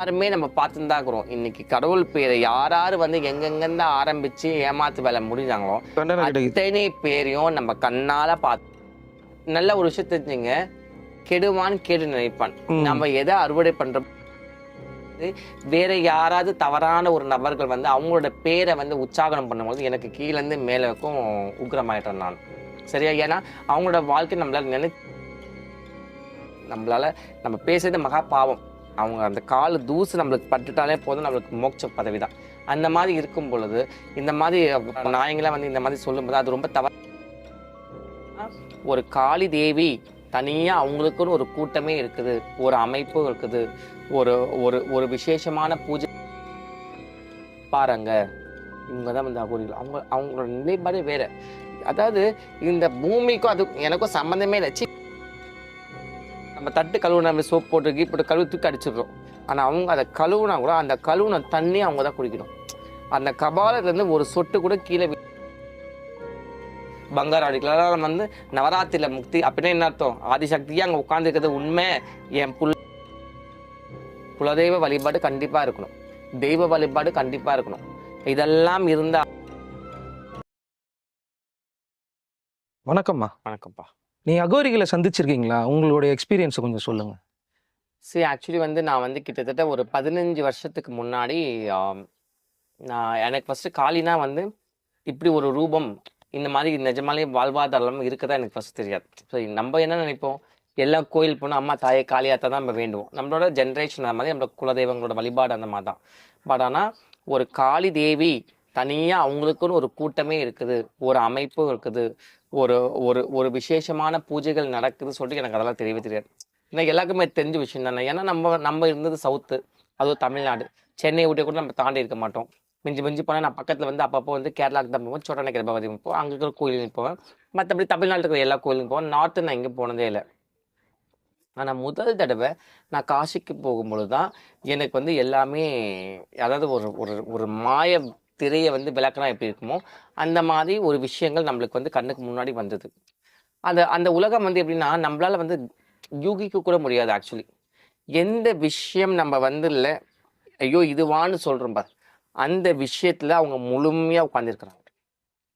யாருமே நம்ம பார்த்துன்னு தான் இருக்கிறோம் இன்னைக்கு கடவுள் பேரை யார் யார் வந்து எங்கெங்கேருந்து ஆரம்பிச்சு ஏமாத்து வேலை முடிஞ்சாங்களோ அத்தனை பேரையும் நம்ம கண்ணால பார்த்து நல்ல ஒரு விஷயம் தெரிஞ்சுங்க. கெடுவான் கேடு நினைப்பான். நம்ம எதை அறுவடை பண்றோம் வேற யாராவது தவறான ஒரு நபர்கள் வந்து அவங்களோட பேரை வந்து உற்சாகனம் பண்ணும்போது எனக்கு கீழ இருந்து மேல வரைக்கும் உக்ரமாயிட்டேன் நான். சரியா? ஏன்னா அவங்களோட வாழ்க்கை நம்மளால நினை நம்மளால நம்ம பேசுறது மகா பாவம். அவங்க அந்த கால் தூசு நம்மளுக்கு பட்டுட்டாலே போதும் நம்மளுக்கு மோட்ச பதவி தான் அந்த மாதிரி இருக்கும் பொழுது இந்த மாதிரி நாயங்களாம் வந்து இந்த மாதிரி சொல்லும்போது அது ரொம்ப தவறு ஒரு காளி தேவி தனியா அவங்களுக்குன்னு ஒரு கூட்டமே இருக்குது ஒரு அமைப்பு இருக்குது ஒரு ஒரு ஒரு விசேஷமான பூஜை. பாருங்க இவங்க தான் வந்து அகோரிகள். அவங்க அவங்களோட நிலைப்பாடு வேற. அதாவது இந்த பூமிக்கும் அது எனக்கும் சம்மந்தமே இல்லை. நம்ம தட்டு கழுவுன நம்ம சோப் போட்டு கீ போட்டு கழுவு தூக்கி அடிச்சிடுறோம். ஆனால் அவங்க அதை கழுவுனா கூட அந்த கழுவுன தண்ணி அவங்க தான் குடிக்கணும். அந்த கபாலத்துலேருந்து ஒரு சொட்டு கூட கீழே பங்காரம் அடிக்கலாம் வந்து நவராத்திரியில முக்தி அப்படின்னா என்ன அர்த்தம்? ஆதிசக்தியா அங்கே உட்காந்துருக்கிறது உண்மை. என் புல் குலதெய்வ வழிபாடு கண்டிப்பா இருக்கணும். தெய்வ வழிபாடு கண்டிப்பா இருக்கணும். இதெல்லாம் இருந்தா வணக்கம்மா. வணக்கம்ப்பா. நீ அகோரிகளை சந்திச்சிருக்கீங்களா? உங்களுடைய எக்ஸ்பீரியன்ஸை கொஞ்சம் சொல்லுங்க. சரி ஆக்சுவலி வந்து நான் வந்து கிட்டத்தட்ட ஒரு பதினஞ்சு வருஷத்துக்கு முன்னாடி நான் எனக்கு ஃபஸ்ட்டு காலினா வந்து இப்படி ஒரு ரூபம் இந்த மாதிரி நிஜமாலே வாழ்வாதாரம் இருக்கதா எனக்கு ஃபஸ்ட் தெரியாது. சரி நம்ம என்ன நினைப்போம்? எல்லா கோயில் போனால் அம்மா தாயை காளியாக தான் நம்ம வேண்டுவோம். நம்மளோட ஜென்ரேஷன் அந்த மாதிரி நம்மளோட குலதெய்வங்களோட வழிபாடு அந்த மாதிரி தான். பட் ஆனால் ஒரு காளி தேவி தனியாக அவங்களுக்குன்னு ஒரு கூட்டமே இருக்குது ஒரு அமைப்பும் இருக்குது. ஒரு ஒரு ஒரு விசேஷமான பூஜைகள் நடக்குதுன்னு சொல்லிட்டு எனக்கு அதெல்லாம் தெரியவே தெரியாது. ஏன்னா எல்லாருக்குமே தெரிஞ்ச விஷயம் தானே. ஏன்னா நம்ம நம்ம இருந்தது சவுத்து அதுவும் தமிழ்நாடு. சென்னை விட்டு கூட நம்ம தாண்டி இருக்க மாட்டோம். மிஞ்சி மிஞ்சி போனால் நான் பக்கத்தில் வந்து அப்பப்போ வந்து கேரளாவுக்கு தான் போவேன் சோட்டனை கிரபவதி போவேன் அங்கே இருக்கிற கோயிலுக்கு போவேன். மற்றபடி தமிழ்நாட்டில் இருக்கிற எல்லா கோயிலுக்கும் போவேன். நார்த்து நான் எங்கே போனதே இல்லை. ஆனால் முதல் தடவை நான் காசிக்கு போகும்பொழுது தான் எனக்கு வந்து எல்லாமே அதாவது ஒரு ஒரு ஒரு மாய திரையை வந்து விளக்கினா எப்படி இருக்குமோ அந்த மாதிரி ஒரு விஷயங்கள் நம்மளுக்கு வந்து கண்ணுக்கு முன்னாடி வந்தது. அந்த அந்த உலகம் வந்து எப்படின்னா நம்மளால் வந்து யூகிக்க கூட முடியாது ஆக்சுவலி எந்த விஷயம் நம்ம வந்து இல்லை ஐயோ இதுவான்னு சொல்கிறோம் பார். அந்த விஷயத்தில் அவங்க முழுமையாக உட்காந்துருக்குறாங்க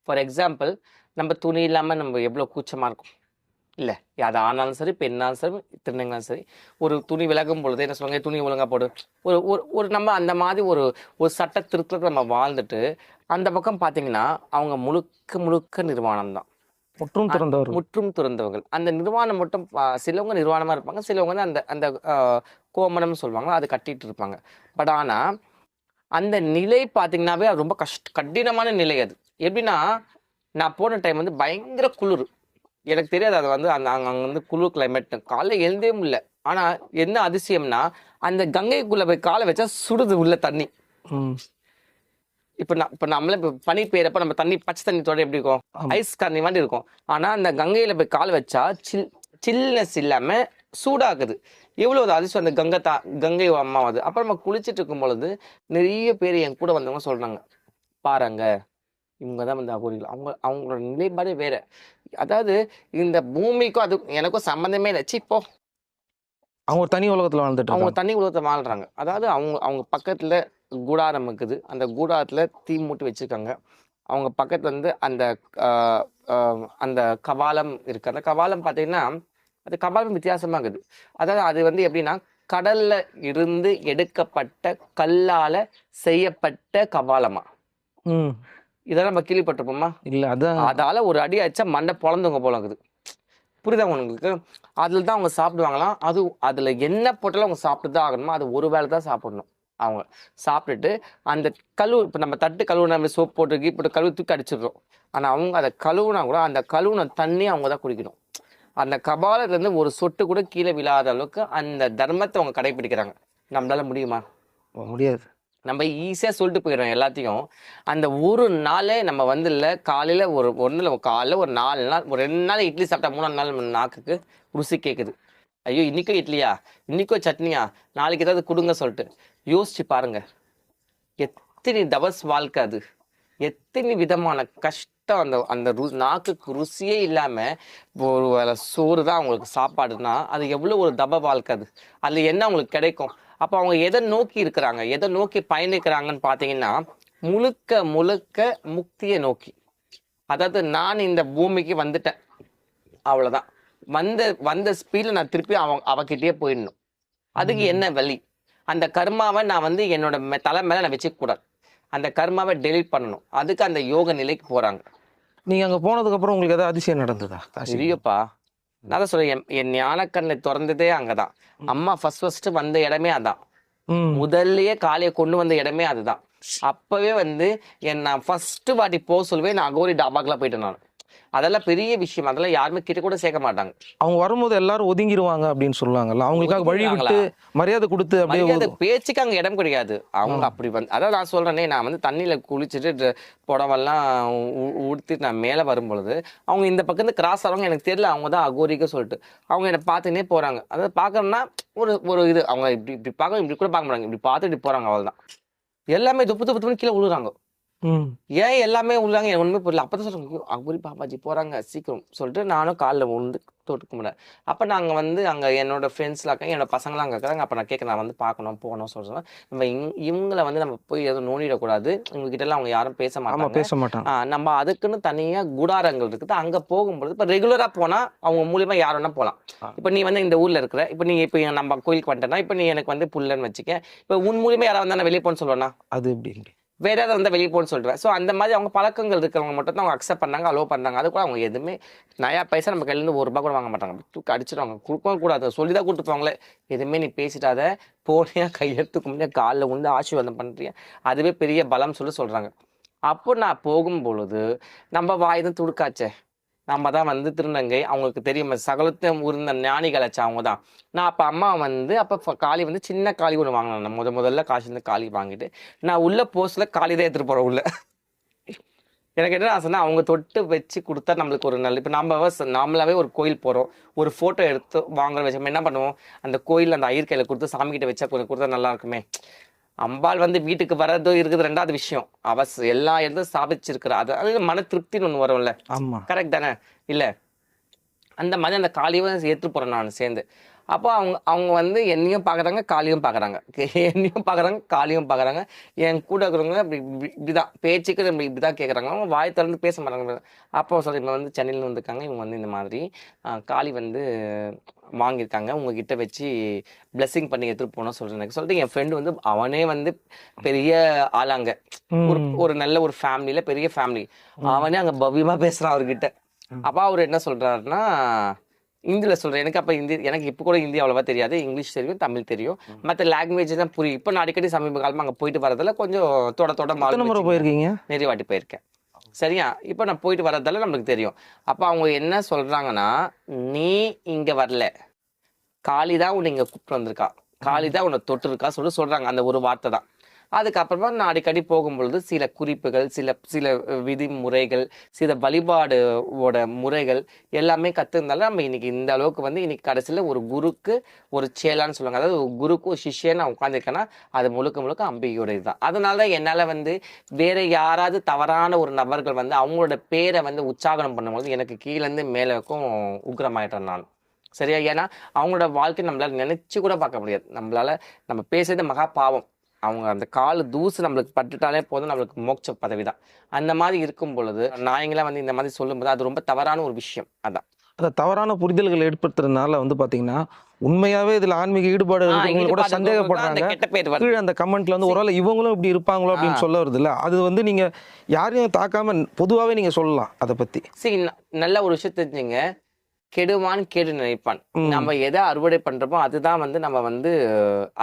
ஃபார் எக்ஸாம்பிள் நம்ம துணி இல்லாமல் நம்ம எவ்வளோ கூச்சமாக இருக்கும். இல்லை. அது ஆனாலும் சரி பெண்ணாலும் சரி திருநங்காலும் சரி ஒரு துணி விலகும் பொழுது என்ன சொல்லுவாங்க? துணி ஒழுங்கா போடு. ஒரு ஒரு ஒரு நம்ம அந்த மாதிரி ஒரு ஒரு சட்ட திருத்தத்தை நம்ம வாழ்ந்துட்டு அந்த பக்கம் பார்த்தீங்கன்னா அவங்க முழுக்க முழுக்க நிர்வாணம் தான் முற்றும் திறந்தவர் முற்றும் துறந்தவர்கள். அந்த நிர்வாணம் மட்டும் சிலவங்க நிர்வாணமா இருப்பாங்க சிலவங்க வந்து அந்த அந்த கோமணம்னு சொல்லுவாங்க அது கட்டிட்டு இருப்பாங்க. பட் ஆனா அந்த நிலை பார்த்தீங்கன்னாவே அது ரொம்ப கஷ்ட கடினமான நிலை அது. எப்படின்னா நான் போன டைம் வந்து பயங்கர குளிர். எனக்கு தெரியாது அது வந்து அந்த அங்க அங்க வந்து குளிர் கிளைமேட் காலைல எழுந்தே முடியல ஆனா என்ன அதிசயம்னா அந்த கங்கைக்குள்ள போய் காலை வச்சா சுடுது உள்ள தண்ணி. இப்போ நான் இப்போ நம்மள இப்போ பனி பெய்யறப்ப நம்ம தண்ணி பச்சை தண்ணி தொட எப்படி இருக்கும். ஐஸ் கண்ணி மாதிரி இருக்கும். ஆனா அந்த கங்கையில போய் கால் வச்சா சில் சில்னஸ் இல்லாம சூடாகுது. எவ்வளவு ஒரு அதிர்ஷ்டம் அந்த கங்கை தா கங்கை அம்மா அது அப்புறம் நம்ம குளிச்சிட்டு இருக்கும் பொழுது நிறைய பேர் என் கூட வந்தவங்க சொல்றாங்க. பாருங்க. இவங்க தான் வந்து அகோரிகள். அவங்க அவங்களோட நிலைப்பாடே வேற. அதாவது இந்த பூமிக்கும் அது எனக்கும் சம்மந்தமே இல்லை. சி போ. அவங்க தனி உலகத்துல வாழ்ந்துட்டு அவங்க இருக்காங்க. தண்ணி உலகத்தை வாழ்றாங்க. அதாவது அவங்க அவங்க பக்கத்துல கூடாரம் இருக்குது. அந்த கூடாரத்துல தீ மூட்டி வச்சிருக்காங்க. அவங்க பக்கத்துல வந்து அந்த அந்த கபாலம் இருக்கு. அந்த கபாலம் பார்த்தீங்கன்னா அது கபாலம் வித்தியாசமா இருக்குது. அதாவது அது வந்து எப்படின்னா கடல்ல இருந்து எடுக்கப்பட்ட கல்லால செய்யப்பட்ட கபாலமா. ம். இதெல்லாம் நம்ம கேள்விப்பட்டிருப்போமா? இல்ல அதான். அதால ஒரு அடி அடிச்சா மண்டை பொழந்தவங்க போல இருக்குது. புரியுதா உங்களுக்கு? அதில் தான் அவங்க சாப்பிடுவாங்களாம். அது அதில் என்ன போட்டாலும் அவங்க சாப்பிட்டு தான் ஆகணுமா? அது ஒரு வேளை தான் சாப்பிடணும் அவங்க. சாப்பிட்டுட்டு அந்த கழுவு இப்போ நம்ம தட்டு கழுவுன நம்ம சோப் போட்டு கீ போட்டு கழுவு தூக்கி அடிச்சிடுறோம். ஆனால் அவங்க அதை கழுவுனா கூட அந்த கழுவுன தண்ணி அவங்க தான் குடிக்கணும். அந்த கபாலத்துலேருந்து ஒரு சொட்டு கூட கீழே விழாத அளவுக்கு அந்த தர்மத்தை அவங்க கடைபிடிக்கிறாங்க. நம்மளால முடியுமா? முடியாது. நம்ம ஈஸியாக சொல்லிட்டு போயிடுறோம் எல்லாத்தையும். அந்த ஒரு நாளே நம்ம வந்து இல்லை காலையில் ஒரு ஒன்றில் காலையில் ஒரு நாலு நாள் ஒரு ரெண்டு நாள் இட்லி சாப்பிட்டா மூணாவது நாள் நாக்குக்கு ருசி கேட்குது ஐயோ இன்றைக்கும் இட்லியா? இன்னைக்கும் சட்னியா? நாளைக்கு ஏதாவது கொடுங்க சொல்லிட்டு. யோசிச்சு பாருங்க. எத்தனை தவஸ் வாழ்க்கை அது. எத்தனை விதமான கஷ்டம் அந்த அந்த ரு நாக்குக்கு ருசியே இல்லாமல் ஒரு வேளை சோறு தான் அவங்களுக்கு சாப்பாடுனா அது எவ்வளோ ஒரு தப வாழ்க்கை அது. அதில் என்ன அவங்களுக்கு கிடைக்கும்? அப்போ அவங்க எதை நோக்கி இருக்கிறாங்க? எதை நோக்கி பயணிக்கிறாங்கன்னு பார்த்தீங்கன்னா முழுக்க முழுக்க முக்தியை நோக்கி. அதாவது நான் இந்த பூமிக்கு வந்துட்டேன். அவ்வளவுதான். வந்த வந்த ஸ்பீட்ல நான் திருப்பி அவ அவகிட்டயே போயிடணும். அதுக்கு என்ன வழி? அந்த கர்மாவை நான் வந்து என்னோட தலை மேல நான் வச்சுக்க கூடாது அந்த கர்மாவை டெலீட் பண்ணணும். அதுக்கு அந்த யோக நிலைக்கு போறாங்க. நீங்க அங்க போனதுக்கு அப்புறம் உங்களுக்கு ஏதாவது அதிசயம் நடந்ததா? காசி? பெரியப்பா நான் தான் சொல்றேன் என்- ஞானக்கண்ணை திறந்ததே அங்கதான். அம்மா ஃபர்ஸ்ட் ஃபர்ஸ்ட் வந்த இடமே அதான். முதல்லயே காலையை கொண்டு வந்த இடமே அதுதான். அப்பவே வந்து என் நான் ஃபர்ஸ்ட் வாட்டி போக சொல்லுவேன் நான் அகோரி டாபாக்கெல்லாம் போயிட்டேன் நான். அதெல்லாம் பெரிய விஷயம். அதெல்லாம் யாருமே கிட்ட கூட சேர்க்க மாட்டாங்க. அவங்க வரும்போது எல்லாரும் ஒதுங்கிடுவாங்க அப்படின்னு சொல்லுவாங்க அவங்களுக்காக வழி விட்டு மரியாதை கொடுத்து அப்படியே பேச்சுக்கு அங்க இடம் கிடையாது. அவங்க அப்படி வந்து அதான் நான் சொல்றேனே நான் வந்து தண்ணியில குளிச்சுட்டு புடவெல்லாம் உ- உடுத்தி நான் மேல வரும் பொழுது அவங்க இந்த பக்கம் இருந்து கிராஸ் ஆகிறவங்க எனக்கு தெரியல அவங்க தான் அகோரிக்க சொல்லிட்டு. அவங்க என்னை பார்த்துனே போறாங்க. அதாவது பார்க்கணும்னா ஒரு ஒரு இது. அவங்க இப்படி இப்படி பார்க்க இப்படி கூட பார்க்க மாட்டாங்க. இப்படி பார்த்து இப்படி போறாங்க அவ்வளவுதான். எல்லாமே துப்பு துப்பு துப்புன்னு கீழே விழுறாங்க ஏன் எல்லாமே உள்ளாங்க? எனக்கு ஒண்ணுமே புரியல. அப்பதான் சொல்றாங்க அகுரி பாப்பாஜி போறாங்க. சீக்கிரம் சொல்லிட்டு நானும் காலில் உண்டு தொட்டுக்க முடியல அப்ப நாங்க வந்து அங்க என்னோட ஃப்ரெண்ட்ஸ்லாம் இருக்காங்க என்னோட பசங்களாம் அங்க இருக்கிறாங்க அப்ப நான் கேட்க நான் வந்து பார்க்கணும் போகணும் சொல்றேன். நம்ம இங்- இவங்கள வந்து நம்ம போய் எதுவும் நோண்டிடக்கூடாது. இவங்க கிட்ட எல்லாம் அவங்க யாரும் பேச மாட்டாங்க. பேச மாட்டாங்க. நம்ம அதுக்குன்னு தனியா குடாரங்கள் இருக்குது. அங்க போகும்பொழுது இப்ப ரெகுலரா போனா அவங்க மூலியமா யார் வேணா போலாம். ஆ. இப்ப நீ வந்து இந்த ஊர்ல இருக்கிற இப்ப நீ இப்ப நம்ம கோயிலுக்கு வந்துட்டேன்னா இப்ப நீ எனக்கு வந்து புல்லன்னு வச்சுக்க. இப்ப உன் மூலியமா யாராவது வந்தா நான் வெளியே போன்னு சொல்லுவேன்னா அது எப்படி? வேற ஏதாவது வந்து வெளியே போன்னு சொல்லிடுவேன் ஸோ அந்த மாதிரி அவங்க பழக்கங்கள் இருக்கிறவங்க மட்டும் தான் அவங்க அக்செப்ட் பண்ணாங்க அலோவ் பண்ணாங்க அது கூட அவங்க எதுவுமே நயா பைசா நம்ம கையிலேருந்து ஒரு ரூபா கூட வாங்க மாட்டாங்க. தூக்கி அடிச்சிடுவாங்க கொடுக்கவும் கூடாது. சொல்லி தான் கொடுத்துப்பாங்களே எதுவுமே நீ பேசிட்டாத போனியா கையெடுத்து கும்பிட்டு காலில் உண்டு ஆசீர்வாதம் பண்ணுறியா அதுவே பெரிய பலம் சொல்லி சொல்கிறாங்க அப்போ நான் போகும் பொழுது நம்ம வாய் தான் துடுக்காச்சே? நம்ம தான் வந்து திருநங்கை. அவங்களுக்கு தெரியும். சகலத்தை உருந்த ஞானிகளாச்சு அவங்க தான் நான் அப்போ அம்மா வந்து அப்போ காளி வந்து சின்ன காளி ஒன்று வாங்கினேன் நான். முத முதல்ல காசுலேருந்து காளி வாங்கிட்டு நான் உள்ள போஸ்ட்டில் காளி தான் எடுத்துகிட்டு போகிறேன் உள்ள. எனக்கு என்ன சொன்னால் அவங்க தொட்டு வச்சு கொடுத்தா நம்மளுக்கு ஒரு நல்ல இப்போ நம்ம வ- ஒரு கோயில் போகிறோம் ஒரு ஃபோட்டோ எடுத்து வாங்குற வச்சோம் என்ன பண்ணுவோம்? அந்த கோயில் அந்த ஐயர் கையில் கொடுத்து சாமிக்கிட்ட வச்சா கொஞ்சம் கொடுத்தா நல்லா இருக்குமே. அம்பாள் வந்து வீட்டுக்கு வர்றது இருக்குது ரெண்டாவது விஷயம். அவ எல்லா இடத்தையும் ஸ்தாபிச்சிருக்கிறா அது அது மன திருப்தின்னு ஒன்று வரும்ல. ஆமா. கரெக்ட் தானே? இல்லை. அந்த மாதிரி அந்த காளியும் ஏற்று போகிறேன் நான் சேர்ந்து. அப்போ அவங்க அவங்க வந்து என்னையும் பார்க்குறாங்க காளியும் பார்க்குறாங்க என்னையும் பார்க்குறாங்க காளியும் பார்க்குறாங்க என் கூட இருக்கிறவங்க இப்படி இப்படி இப்படிதான். பேச்சுக்கு இப்படி இப்படி தான் கேட்குறாங்க அவங்க வாய் திறந்து பேச மாட்டாங்க. அப்போ சொல்லி இவங்க வந்து சென்னையில் வந்திருக்காங்க இவங்க வந்து இந்த மாதிரி காளி வந்து வாங்கியிருக்காங்க. உங்ககிட்ட வச்சு blessing பண்ணி எடுத்துட்டு போனோம் சொல்றேன். எனக்கு சொல்லிட்டு என் ஃப்ரெண்டு வந்து அவனே வந்து பெரிய ஆளாங்க. ஒரு. ஒரு நல்ல ஒரு ஃபேமிலியில பெரிய ஃபேமிலி அவனே அங்க பவ்யமா பேசுறான் அவர்கிட்ட. அப்ப அவர் என்ன சொல்றாருன்னா இந்தியில சொல்றேன். எனக்கு அப்ப ஹிந்தி எனக்கு இப்போ கூட ஹிந்தி அவ்வளவா தெரியாது. இங்கிலீஷ் தெரியும் தமிழ் தெரியும். மற்ற லாங்குவேஜ் தான் புரியும். இப்போ நான் அடிக்கடி சமீப காலமா அங்க போயிட்டு வரதுல கொஞ்சம் தொட தொட எத்தனை மாறி போயிருக்கீங்க? நிறைய வாட்டி போயிருக்கேன். சரியா? இப்போ நான் போயிட்டு வரதால நம்மளுக்கு தெரியும். அப்போ அவங்க என்ன சொல்றாங்கன்னா நீ இங்க வரல. காளி தான் உன்னை இங்க கூப்பிட்டு வந்திருக்கா. காளி தான் உன்னை தொட்டிருக்கா சொல்லி சொல்றாங்க. அந்த ஒரு வார்த்தை தான். அதுக்கப்புறமா நான் அடிக்கடி போகும்பொழுது சில குறிப்புகள் சில சில விதிமுறைகள் சில வழிபாடுவோட முறைகள் எல்லாமே கற்றுருந்தாலும் நம்ம இன்னைக்கு இந்த அளவுக்கு வந்து இன்னைக்கு கடைசியில் ஒரு குருக்கு ஒரு சேலான்னு சொல்லுவாங்க. அதாவது ஒரு குருக்கு ஒரு சிஷ்யன் நான் உட்காந்துருக்கேன்னா அது முழுக்க முழுக்க அம்பிகையோட இதுதான் அதனால தான் என்னால் வந்து வேற யாராவது தவறான ஒரு நபர்கள் வந்து அவங்களோட பேரை வந்து உற்சாகனம் பண்ணும்போது எனக்கு கீழேருந்து மேலேக்கும் உக்ரமாயிட்டேன் நான். சரியா? ஏன்னா அவங்களோட வாழ்க்கை நம்மளால நினைச்சு கூட பார்க்க முடியாது. நம்மளால நம்ம பேசுறது மகா பாவம். அவங்க அந்த கால் தூசு நம்மளுக்கு பட்டுட்டாலே போதும் நம்மளுக்கு மோட்ச பதவி தான் அந்த மாதிரி இருக்கும் பொழுது நாயங்களாம் வந்து இந்த மாதிரி சொல்லும்போது அது ரொம்ப தவறான ஒரு விஷயம் அதான். அந்த தவறான புரிதல்கள் ஏற்படுத்துறதுனால வந்து பாத்தீங்கன்னா உண்மையாவே இதுல ஆன்மீக ஈடுபாடு கூட சந்தேகப்படுறாங்க. கீழே அந்த கமெண்ட்ல வந்து ஒருவேளை இவங்களும் இப்படி இருப்பாங்களோ அப்படின்னு சொல்ல வருது இல்ல அது வந்து நீங்க யாரையும் தாக்காம பொதுவாவே நீங்க சொல்லலாம் அதை பத்தி. சரி நல்ல ஒரு விஷயம் தெரிஞ்சுங்க கெடுவான் கேடு நினைப்பான். நம்ம எதை அறுவடை பண்றோமோ அதுதான் வந்து நம்ம வந்து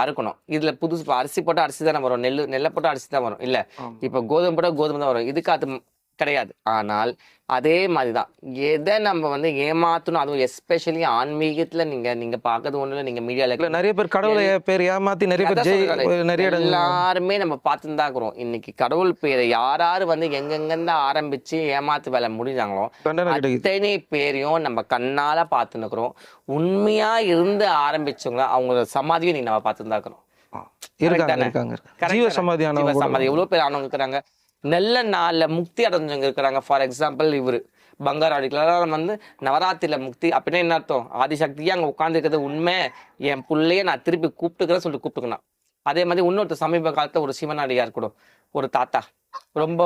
அறுக்கணும். இதுல புதுசு அரிசி போட்டா அரிசி தானே வரும். நெல் நெல்லை போட்டா அரிசி தான் வரும். இல்ல இப்ப கோதுமை போட்டா கோதுமை தான் வரும். இதுக்கு அது கிடையாது. ஆனால் அதே மாதிரிதான். எதை நம்ம வந்து ஏமாத்தணும் அதுவும் எஸ்பெஷலி ஆன்மீகத்துல நீங்க நீங்க பார்க்கறது ஒண்ணு இல்ல. நீங்க மீடியால இல்ல நிறைய பேர் கடவுளை பேர் ஏமாத்தி நிறைய பேர். நிறைய எல்லாருமே நம்ம பார்த்துன்னு தான் இருக்கிறோம். இன்னைக்கு கடவுள் பேரை யார் யார் வந்து எங்கெங்கிருந்து ஆரம்பிச்சு ஏமாத்து வேலை முடிஞ்சாங்களோ அத்தனை பேரையும் நம்ம கண்ணால பார்த்துன்னு இருக்கிறோம். உண்மையா இருந்து ஆரம்பிச்சவங்க அவங்க சமாதியும் நீ நம்ம பார்த்துன்னு தான் இருக்கிறோம். இருக்காங்க தானே? ஜீவ தானே? ஜீவ சமாதி. எவ்வளவு பேர் ஆனவங்க இருக்கிறாங்க? நல்ல நாளில் முக்தி அடைஞ்சவங்க இருக்கிறாங்க. ஃபார் எக்ஸாம்பிள் இவரு பங்காரம் அடிக்கலாம் வந்து நவராத்திரியில் முக்தி அப்படின்னா என்ன அர்த்தம்? ஆதிசக்தியாக அங்கே உட்காந்துருக்கிறது உண்மை. என் பிள்ளைய நான் திருப்பி கூப்பிட்டுக்கிறேன் சொல்லிட்டு கூப்பிட்டுக்கணும். அதே மாதிரி இன்னொருத்தர் சமீப காலத்தில் ஒரு சிவனாடியார் கூட ஒரு தாத்தா. ரொம்ப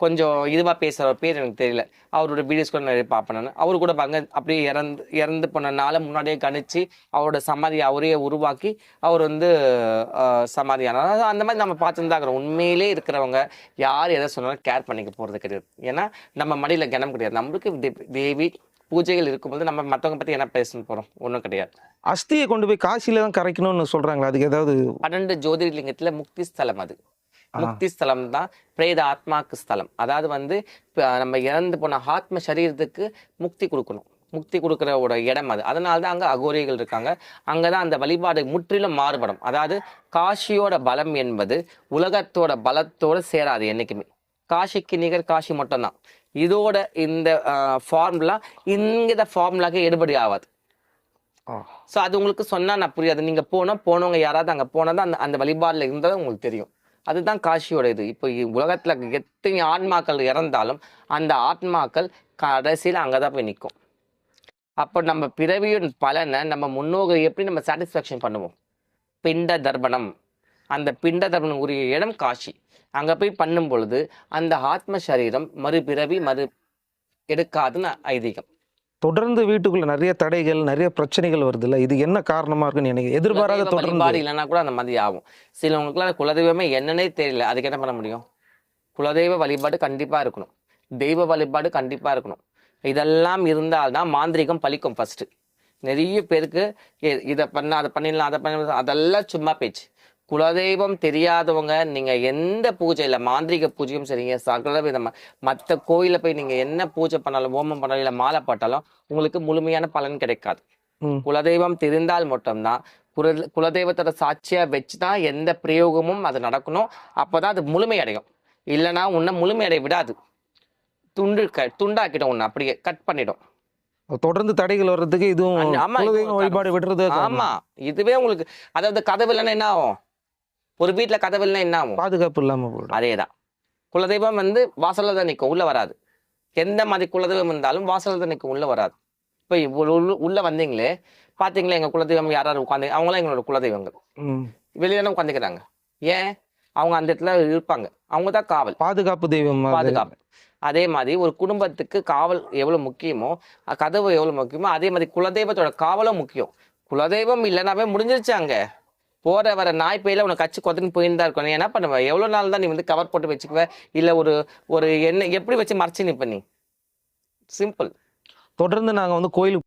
கொஞ்சம் இதுவாக பேசுகிற பேர் எனக்கு தெரியல. அவரோட வீடியோஸ் கூட நிறைய பார்ப்பேன் நான். அவரு கூட பங்க அப்படியே இறந்து இறந்து போன நாளை முன்னாடியே கணிச்சு அவரோட சமாதி அவரையே உருவாக்கி அவர் வந்து ஆஹ், சமாதி அந்த மாதிரி நம்ம பார்த்துட்டு தான் இருக்கிறோம் உண்மையிலே இருக்கிறவங்க யார் எதை சொன்னாலும் கேர் பண்ணிக்க போகிறது கிடையாது. ஏன்னா நம்ம மடியில் கனம் கிடையாது. நம்மளுக்கு தேவி பூஜைகள் இருக்கும்போது நம்ம மற்றவங்க பத்தி என்ன பேசணும் போறோம்? ஒன்றும் கிடையாது. அஸ்தியை கொண்டு போய் காசியில தான் கரைக்கணும்னு சொல்றாங்களா அதுக்கு ஏதாவது பன்னெண்டு ஜோதிர்லிங்கத்துல முக்தி ஸ்தலம் அது. முக்தி ஸ்தலம் தான் பிரேத ஆத்மாக்கு ஸ்தலம். அதாவது வந்து நம்ம இறந்து போன ஆத்ம சரீரத்துக்கு முக்தி கொடுக்கணும். முக்தி கொடுக்குற ஒரு இடம் அது. அதனால தான் அங்கே அகோரிகள் இருக்காங்க. அங்கே தான் அந்த வழிபாடு முற்றிலும் மாறுபடும். அதாவது காஷியோட பலம் என்பது உலகத்தோட பலத்தோட சேராது என்னைக்குமே. காஷிக்கு நிகர் காஷி மட்டும்தான். இதோட இந்த ஃபார்முலா இந்த ஃபார்முலாக்கு எடுபடி ஆகாது ஸோ அது உங்களுக்கு சொன்னா நான் புரியாது. நீங்க போனா போனவங்க யாராவது அங்க போனா தான் அந்த அந்த வழிபாடுல இருந்தால் உங்களுக்கு தெரியும். அதுதான் காஷியோட இது. இப்போ உலகத்துல எத்தனை ஆன்மாக்கள் இறந்தாலும் அந்த ஆத்மாக்கள் கடைசியில் அங்கதான் போய் நிற்கும் அப்போ நம்ம பிறவியின் பலனை நம்ம முன்னோர்கள் எப்படி நம்ம சாட்டிஸ்ஃபேக்ஷன் பண்ணுவோம்? பிண்ட தர்ப்பணம். அந்த பிண்ட தர்ப்பணம் உரிய இடம் காஷி அங்க போய் பண்ணும் பொழுது அந்த ஆத்ம சரீரம் மறுபிறவி மறு எடுக்காதுன்னு ஐதீகம். தொடர்ந்து வீட்டுக்குள்ள நிறைய தடைகள் நிறைய பிரச்சனைகள் வருது இல்ல இது என்ன காரணமா இருக்குன்னு எனக்கு எதிர்பாராத தொடர்ந்து. வழிபாடு இல்லைன்னா கூட அந்த மாதிரி ஆகும். சிலவங்களுக்குலாம் குலதெய்வமே என்னன்னே தெரியல. அதுக்கு என்ன பண்ண முடியும்? குலதெய்வ வழிபாடு கண்டிப்பா இருக்கணும். தெய்வ வழிபாடு கண்டிப்பா இருக்கணும். இதெல்லாம் இருந்தால்தான் மாந்திரிகம் பலிக்கும் ஃபர்ஸ்ட் நிறைய பேருக்கு இதை பண்ண அதை பண்ணிடலாம் அதை பண்ணலாம் அதெல்லாம் சும்மா பேச்சு. குலதெய்வம் தெரியாதவங்க நீங்க எந்த பூஜையில மாந்திரிக பூஜையும் சரிங்க சகல விதமா மற்ற கோயில போய் நீங்க என்ன பூஜை பண்ணாலும் ஹோமம் பண்ணாலும் இல்ல மாலை போட்டாலும் உங்களுக்கு முழுமையான பலன் கிடைக்காது. குலதெய்வம் தெரிந்தால் மட்டும்தான் குல குலதெய்வத்தோட சாட்சியா வச்சுதான் எந்த பிரயோகமும் அது நடக்கணும். அப்பதான் அது முழுமை அடையும் இல்லைன்னா உன்னை முழுமையடைய விடாது. துண்டு க துண்டாக்கிடும் உன்னை அப்படியே கட் பண்ணிடும். தொடர்ந்து தடைகள் வர்றதுக்கு இதுவும் வழிபாடு விடுறது ஆமா இதுவே உங்களுக்கு அதாவது கதவு இல்லைன்னா என்ன ஆகும்? ஒரு வீட்டுல கதவு இல்லைன்னா என்ன ஆகும்? பாதுகாப்பு இல்லாம போயிடும். அதேதான். குலதெய்வம் வந்து வாசல்ல தான் நிற்கும் உள்ள வராது. எந்த மாதிரி குலதெய்வம் இருந்தாலும் வாசல்ல தான் நிற்கும் உள்ள வராது. இப்போ இவ்வளவு உள்ள- வந்தீங்களே பாத்தீங்களா எங்க குலதெய்வம் யார் யார் உட்காந்து அவங்களாம் எங்களோட குலதெய்வங்கள். ம். வெளியே தானே உட்காந்துக்கிறாங்க. ஏன்? அவங்க அந்த இடத்துல இருப்பாங்க. அவங்க தான் காவல். பாதுகாப்பு தெய்வம் அது. பாதுகாப்பு. அதே மாதிரி ஒரு குடும்பத்துக்கு காவல் எவ்வளவு முக்கியமோ கதவு எவ்வளவு முக்கியமோ அதே மாதிரி குலதெய்வத்தோட காவலும் முக்கியம். குலதெய்வம் இல்லைனாவே முடிஞ்சிருச்சு போகிற போற வர நாய் பையில உனக்கு கச்சு கொத்துன்னு போயிருந்தா இருக்கும் என்ன பண்ணுவ? எவ்வளவு நாள் தான் நீ வந்து கவர் போட்டு வச்சுக்குவ? இல்ல ஒரு ஒரு என்ன எப்படி வச்சு மறைச்சு நிப்ப நீ? சிம்பிள் தொடர்ந்து நாங்க வந்து கோயிலுக்கு